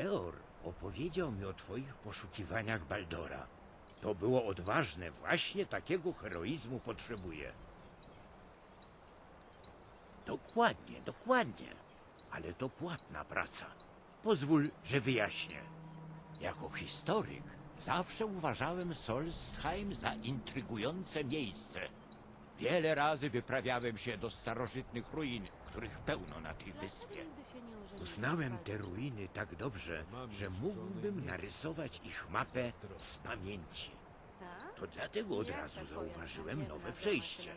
Teor opowiedział mi o twoich poszukiwaniach Baldora. To było odważne, właśnie takiego heroizmu potrzebuję. Dokładnie, dokładnie. Ale to płatna praca. Pozwól, że wyjaśnię. Jako historyk zawsze uważałem Solstheim za intrygujące miejsce. Wiele razy wyprawiałem się do starożytnych ruin, których pełno na tej wyspie. Uznałem te ruiny tak dobrze, że mógłbym narysować ich mapę z pamięci. To dlatego od razu zauważyłem nowe przejście.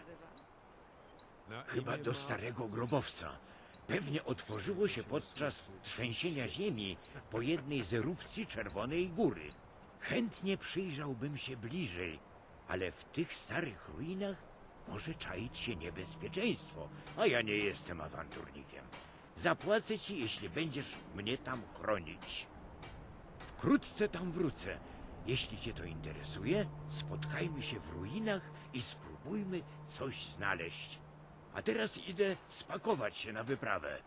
Chyba do starego grobowca. Pewnie otworzyło się podczas trzęsienia ziemi po jednej z erupcji Czerwonej Góry. Chętnie przyjrzałbym się bliżej, ale w tych starych ruinach może czaić się niebezpieczeństwo, a ja nie jestem awanturnikiem. Zapłacę ci, jeśli będziesz mnie tam chronić. Wkrótce tam wrócę. Jeśli cię to interesuje, spotkajmy się w ruinach i spróbujmy coś znaleźć. A teraz idę spakować się na wyprawę.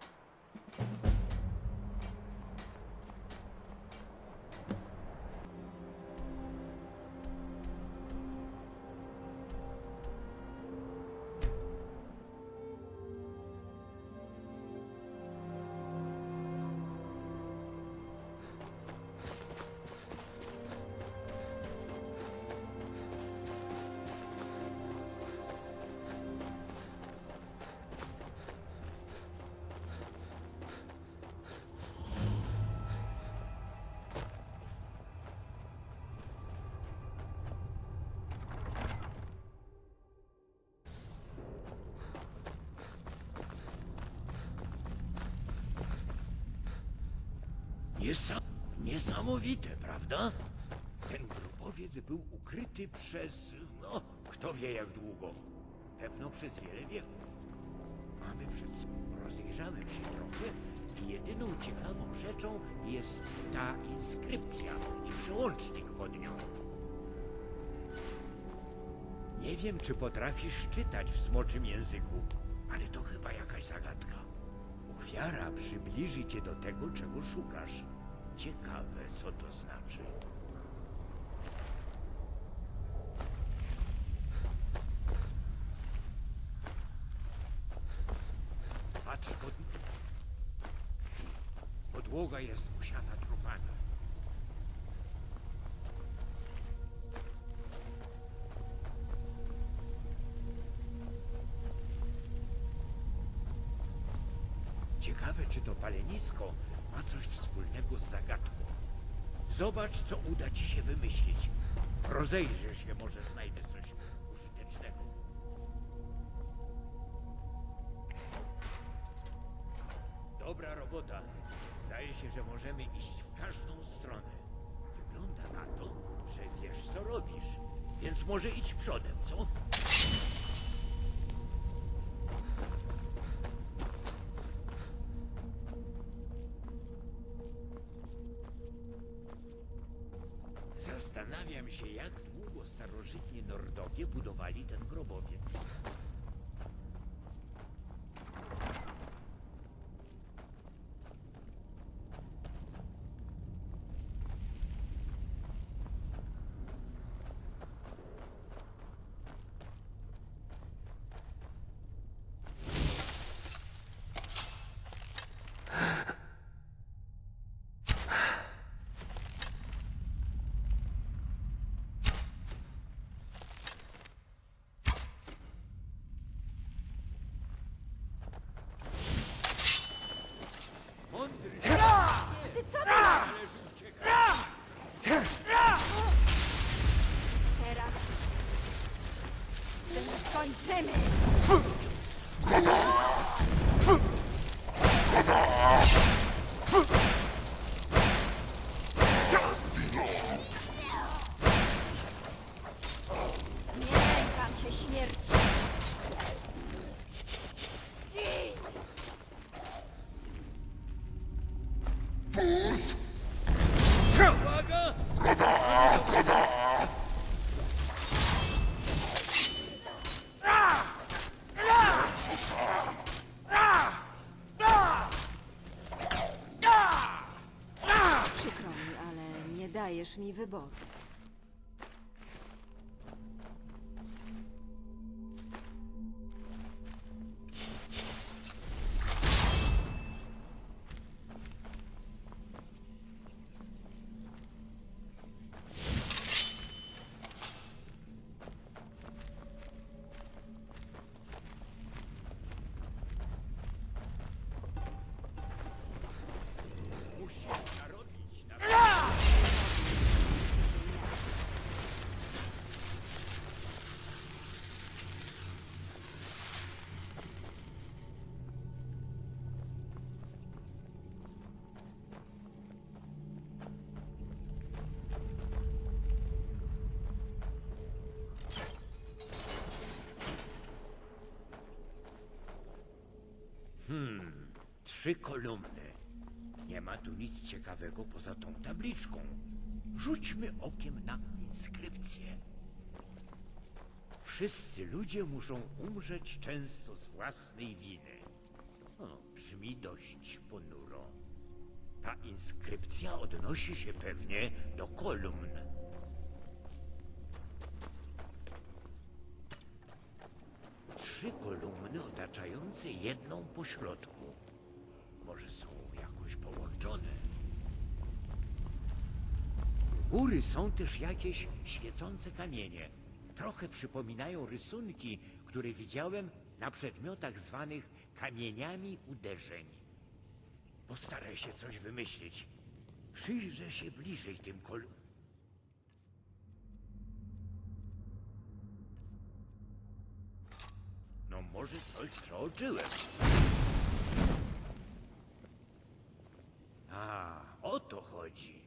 Niesa niesamowite, prawda? Ten grobowiec był ukryty przez, no, kto wie jak długo. Pewno przez wiele wieków. Mamy przed sobą, rozejrzałem się trochę i jedyną ciekawą rzeczą jest ta inskrypcja i przełącznik pod nią. Nie wiem, czy potrafisz czytać w smoczym języku, ale to chyba jakaś zagadka. Ofiara przybliży cię do tego, czego szukasz. Ciekawe, co to znaczy. Patrz, pod... podłoga jest usiana trupami. Ciekawe, czy to palenisko ma coś wspólnego z zagadką. Zobacz, co uda ci się wymyślić. Rozejrzę się, może znajdę coś użytecznego. Dobra robota. Zdaje się, że możemy iść w każdą stronę. Wygląda na to, że wiesz, co robisz. Więc może idź przodem, co? Starożytni Nordowie budowali ten grobowiec. favor. Hmm, trzy kolumny. Nie ma tu nic ciekawego poza tą tabliczką. Rzućmy okiem na inskrypcję. Wszyscy ludzie muszą umrzeć często z własnej winy. O, brzmi dość ponuro. Ta inskrypcja odnosi się pewnie do kolumn. Trzy kolumny otaczające jedną pośrodku. Może są jakoś połączone. U góry są też jakieś świecące kamienie. Trochę przypominają rysunki, które widziałem na przedmiotach zwanych kamieniami uderzeń. Postaraj się coś wymyślić. Przyjrzę się bliżej tym kolumnom. No może coś przeoczyłem. A, o to chodzi.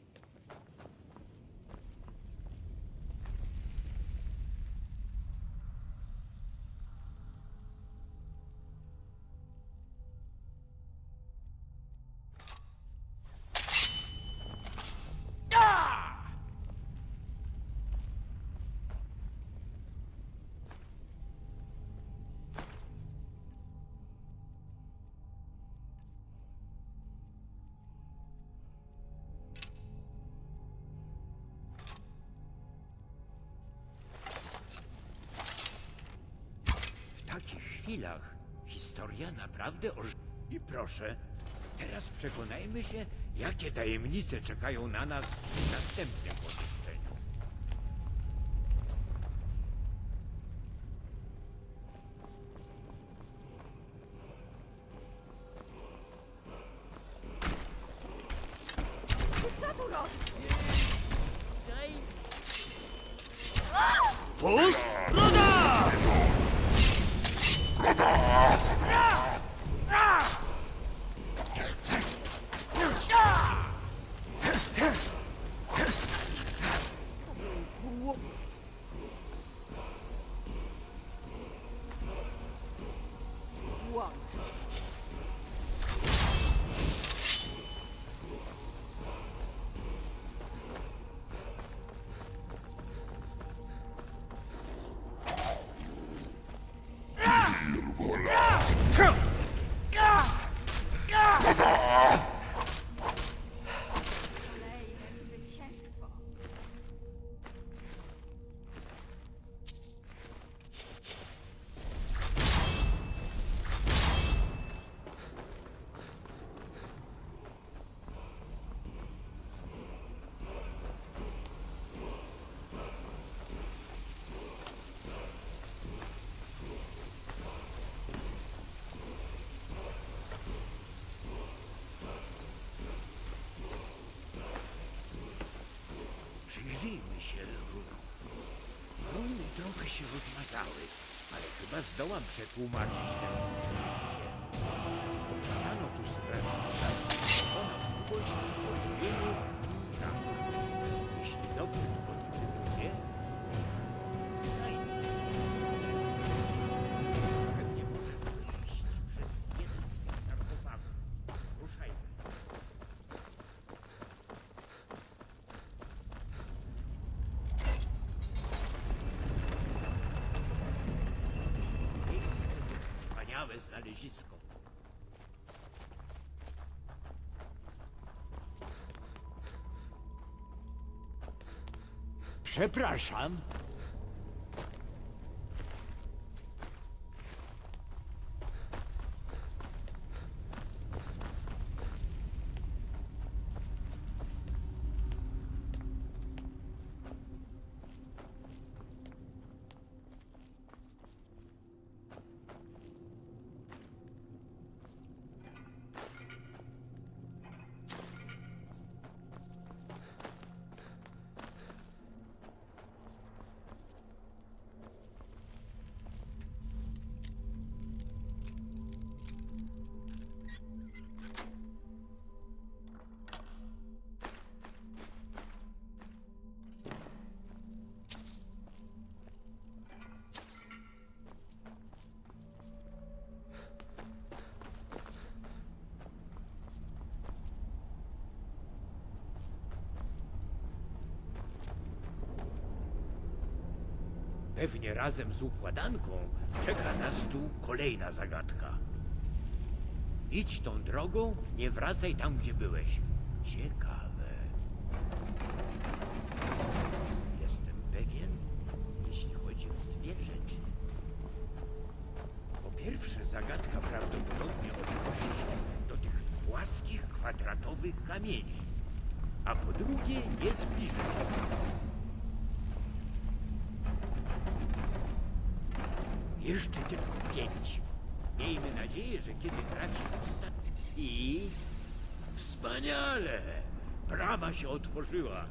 Chwilach historia naprawdę oż... I proszę, teraz przekonajmy się, jakie tajemnice czekają na nas w następnym pomieszczeniu. Się rozmazały, ale chyba zdołam przetłumaczyć tę inskrypcję. Opisano tu strażnika, ona długość o imieniu Mira. Jeśli dobrze tu odczytuję, Przepraszam. Pewnie razem z układanką czeka nas tu kolejna zagadka. Idź tą drogą, nie wracaj tam, gdzie byłeś. Ciekawe. Jestem pewien, jeśli chodzi o dwie rzeczy. Po pierwsze, zagadka prawdopodobnie odnosi się do tych płaskich, kwadratowych kamieni. A po drugie, nie zbliży się. Jeszcze tylko pięć. Miejmy nadzieję, że kiedy trafisz ostatni... I... Wspaniale! Brama się otworzyła.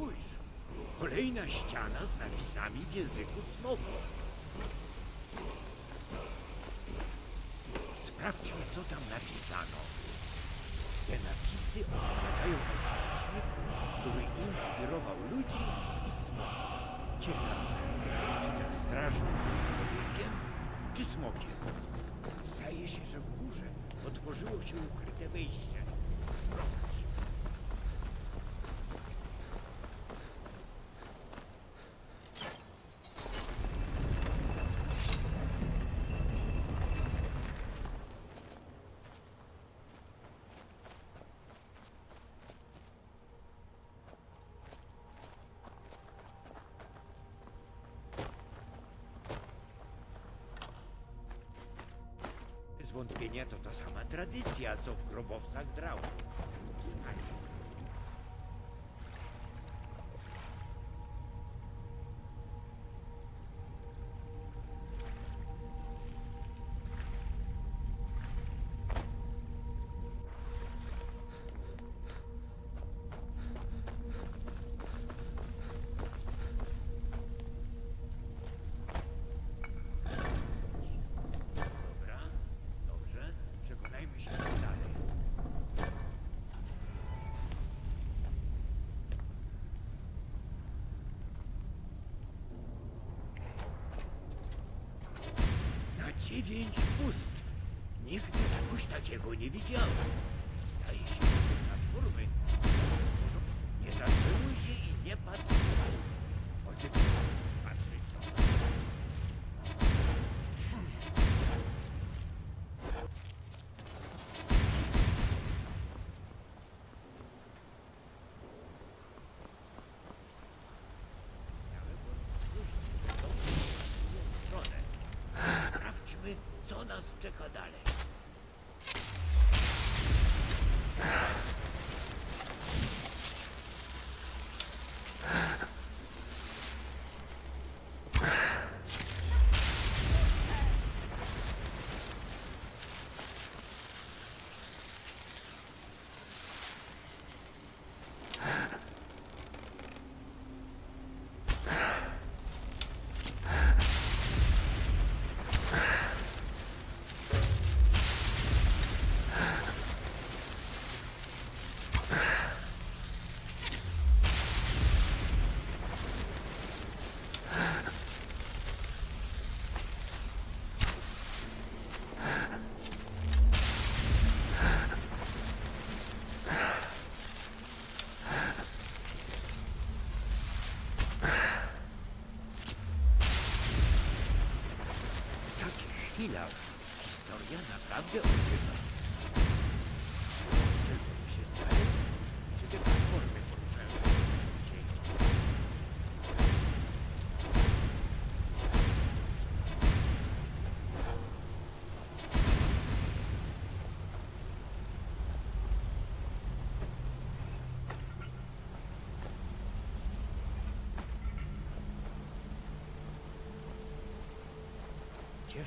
Spójrz. Kolejna ściana z napisami w języku smoku. Sprawdźmy, co tam napisano. Te napisy opowiadają o strażniku, który inspirował ludzi i smoki. Ciekawe, czy ten strażnik był człowiekiem, czy smokiem? Zdaje się, że w górze otworzyło się ukryte wejście. Prowadź. Wątpienia to ta sama tradycja, co w grobowcach drałów. Dziewięć bóstw. Nigdy czegoś takiego nie widziałem. Zdaje się, co nas czeka dalej.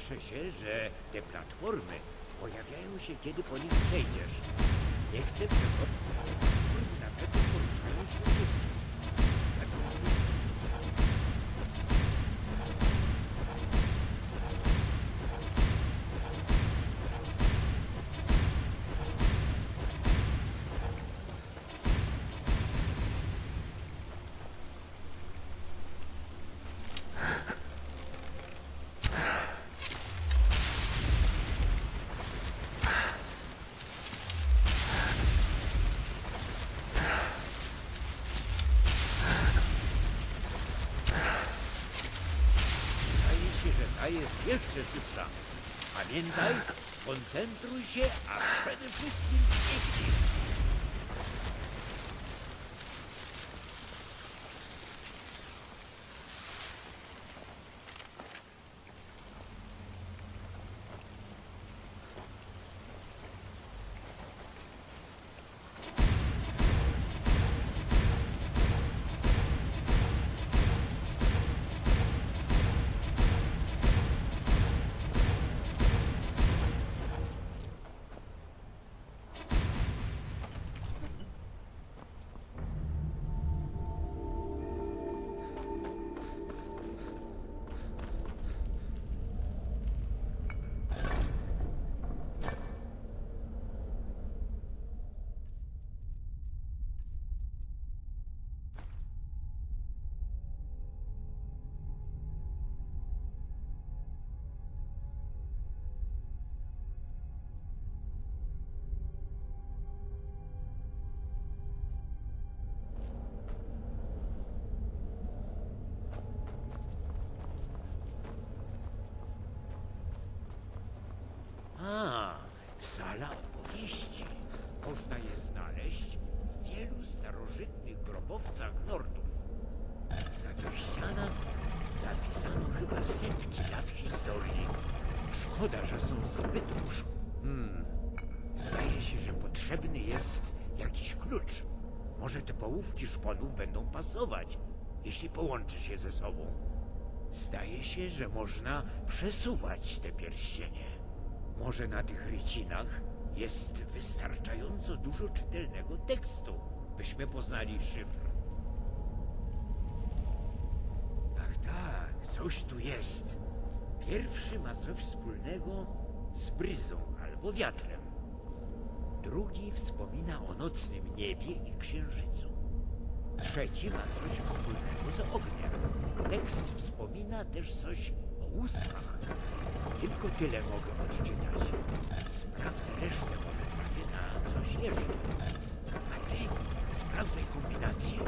Cieszę się, że te platformy pojawiają się, kiedy po nich przejdziesz. Nie chcę przechodzić. Na poruszają się szybciej. Jeszcze szybsza. Pamiętaj, skoncentruj się, a przede wszystkim sala opowieści. Można je znaleźć w wielu starożytnych grobowcach Nordów. Na tych ścianach zapisano chyba setki lat historii. Szkoda, że są zbyt usz... Hmm. Zdaje się, że potrzebny jest jakiś klucz. Może te połówki szponów będą pasować, jeśli połączy się ze sobą. Zdaje się, że można przesuwać te pierścienie. Może na tych rycinach jest wystarczająco dużo czytelnego tekstu, byśmy poznali szyfr. Ach tak, coś tu jest. Pierwszy ma coś wspólnego z bryzą albo wiatrem. Drugi wspomina o nocnym niebie i księżycu. Trzeci ma coś wspólnego z ogniem. Tekst wspomina też coś o łuskach. Tylko tyle mogę odczytać. Sprawdzę resztę, może trafię na coś jeszcze. A ty sprawdzaj kombinację.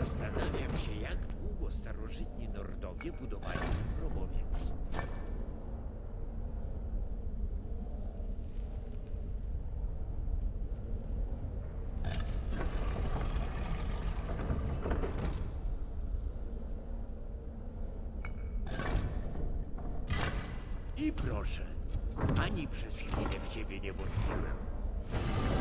Zastanawiam się, jak długo starożytni Nordowie budowali ten grobowiec. I proszę, ani przez chwilę w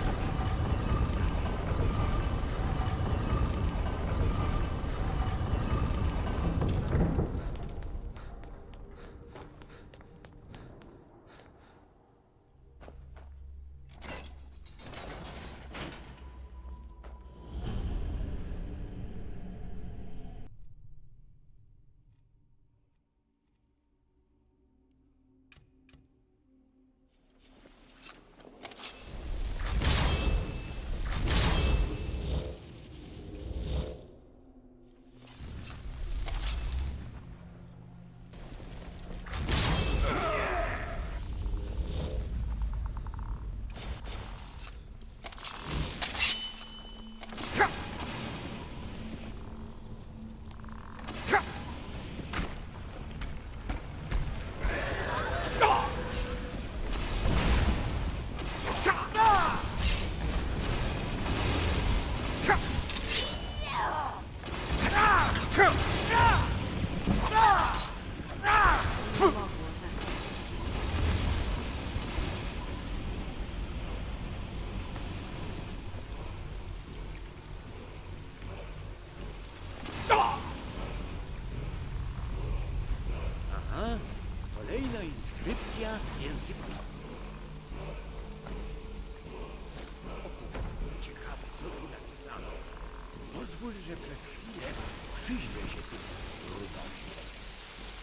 Pozwól, że przez chwilę przyjrzę się tym trudom.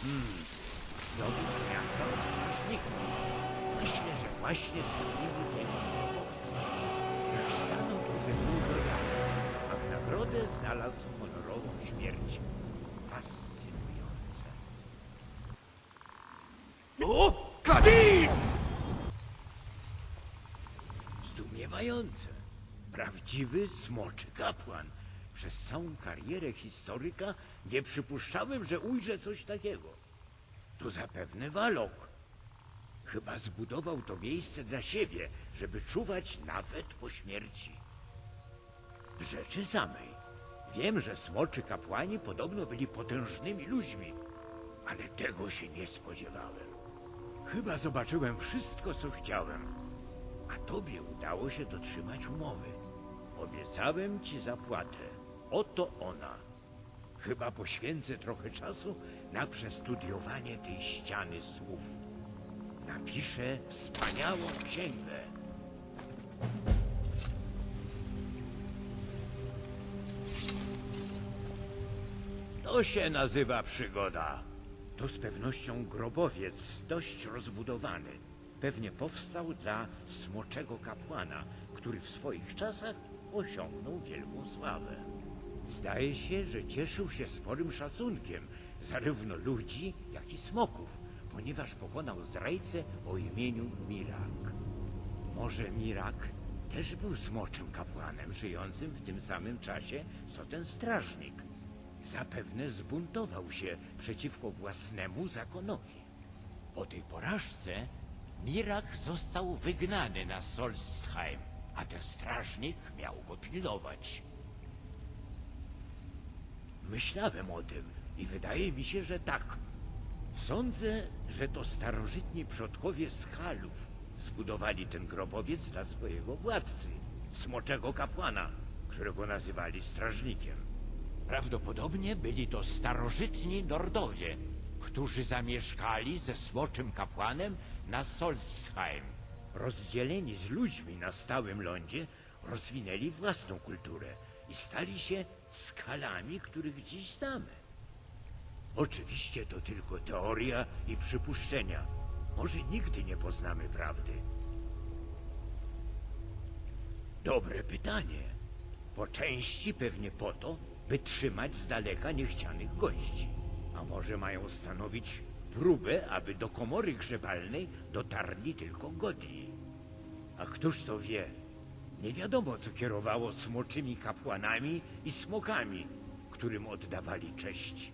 Hmm, znowu wzmianka o strażniku. Myślę, że właśnie strzeliły tego chłopowca. Napisano tu, że był dodany, a w nagrodę znalazł honorową śmierć. Fascynujące. O! Kadir! Zdumiewające. Prawdziwy smoczy kapłan. Przez całą karierę historyka nie przypuszczałem, że ujrzę coś takiego. To zapewne Walok. Chyba zbudował to miejsce dla siebie, żeby czuwać nawet po śmierci. W rzeczy samej. Wiem, że smoczy kapłani podobno byli potężnymi ludźmi, ale tego się nie spodziewałem. Chyba zobaczyłem wszystko, co chciałem. A tobie udało się dotrzymać umowy. Obiecałem ci zapłatę. Oto ona. Chyba poświęcę trochę czasu na przestudiowanie tej ściany słów. Napiszę wspaniałą księgę. To się nazywa przygoda. To z pewnością grobowiec dość rozbudowany. Pewnie powstał dla smoczego kapłana, który w swoich czasach osiągnął wielką sławę. Zdaje się, że cieszył się sporym szacunkiem zarówno ludzi, jak i smoków, ponieważ pokonał zdrajcę o imieniu Mirak. Może Mirak też był smoczym kapłanem żyjącym w tym samym czasie, co ten strażnik. Zapewne zbuntował się przeciwko własnemu zakonowi. Po tej porażce Mirak został wygnany na Solstheim, a ten strażnik miał go pilnować. Myślałem o tym i wydaje mi się, że tak. Sądzę, że to starożytni przodkowie Skalów zbudowali ten grobowiec dla swojego władcy, smoczego kapłana, którego nazywali strażnikiem. Prawdopodobnie byli to starożytni Nordowie, którzy zamieszkali ze smoczym kapłanem na Solstheim. Rozdzieleni z ludźmi na stałym lądzie, rozwinęli własną kulturę i stali się skalami, których dziś znamy. Oczywiście to tylko teoria i przypuszczenia. Może nigdy nie poznamy prawdy. Dobre pytanie. Po części pewnie po to, by trzymać z daleka niechcianych gości. A może mają stanowić próbę, aby do komory grzebalnej dotarli tylko godni. A któż to wie? Nie wiadomo, co kierowało smoczymi kapłanami i smokami, którym oddawali cześć.